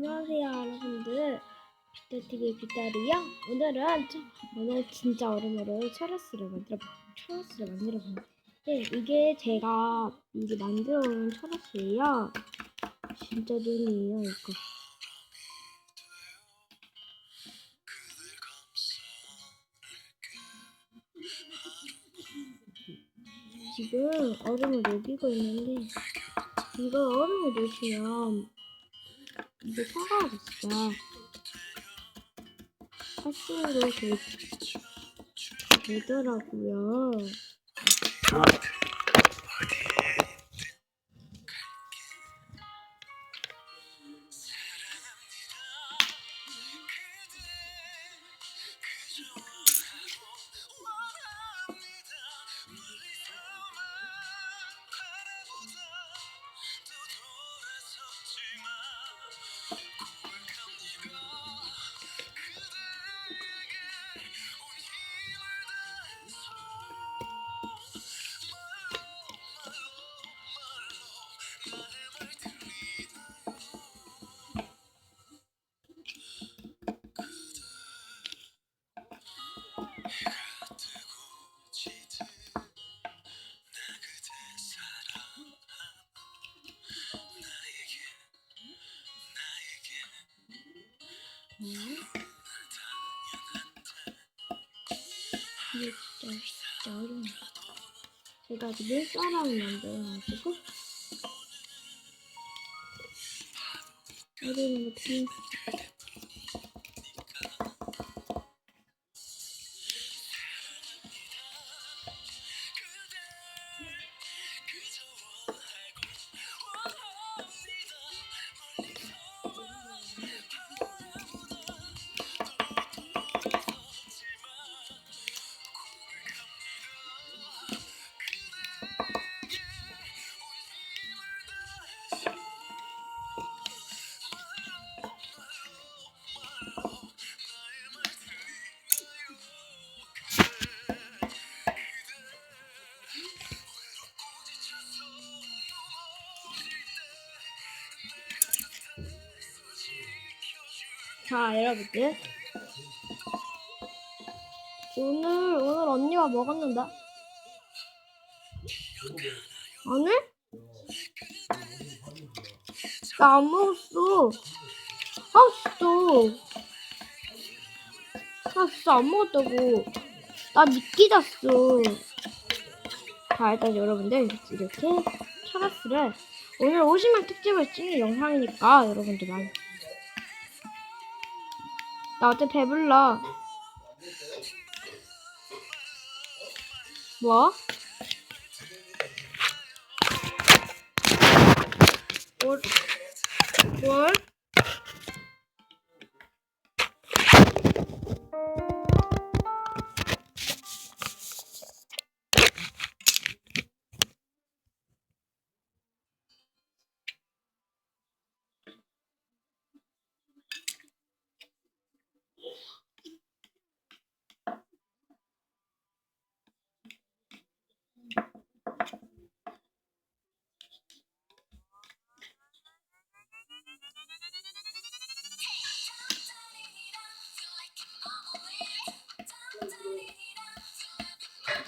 안녕하세요 여러분들. 비타TV 비타리요. 오늘은 저, 오늘 진짜 오랜만에 철화스를 만들어 철화스를 만들어 봤는데 이게 제가 미리 만들어 온 철화스예요. 진짜 눈이에요 이거. 지금 얼음을 녹이고 있는데 이거 얼음을 녹이면 이게. 칼슘으로 되, 되더라고요. 이게 진짜, 진짜 어렵네. 제가 아직 밀가락을 만들어가지고 어려운 거 좀. 자, 여러분들. 오늘, 오늘 언니가 먹었는데? 오늘? 나 안 먹었어. 아, 진짜. 나 진짜 안 먹었다고. 나 미끼 잤어. 자, 일단 여러분들, 이렇게 차라스를 오늘 50만 특집을 찍는 영상이니까 여러분들 많이 나 어제 배불러. 뭐? 뭘? 뭘?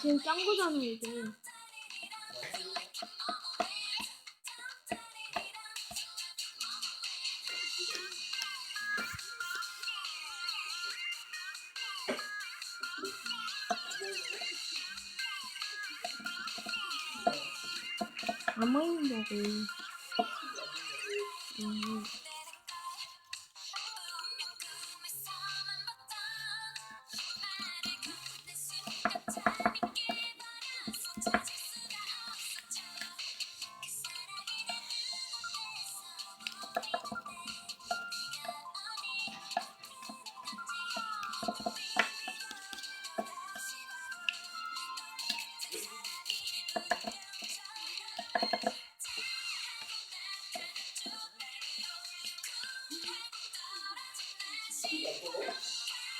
지금 짠 거잖아, 이게. 안 먹는다고. 음.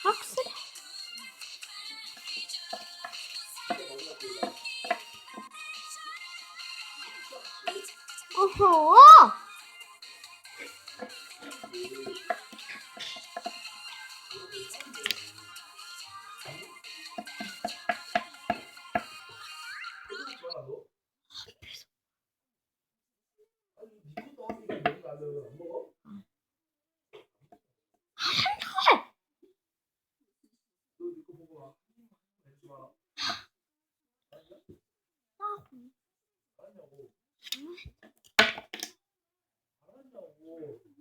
확실해. 어허! 응?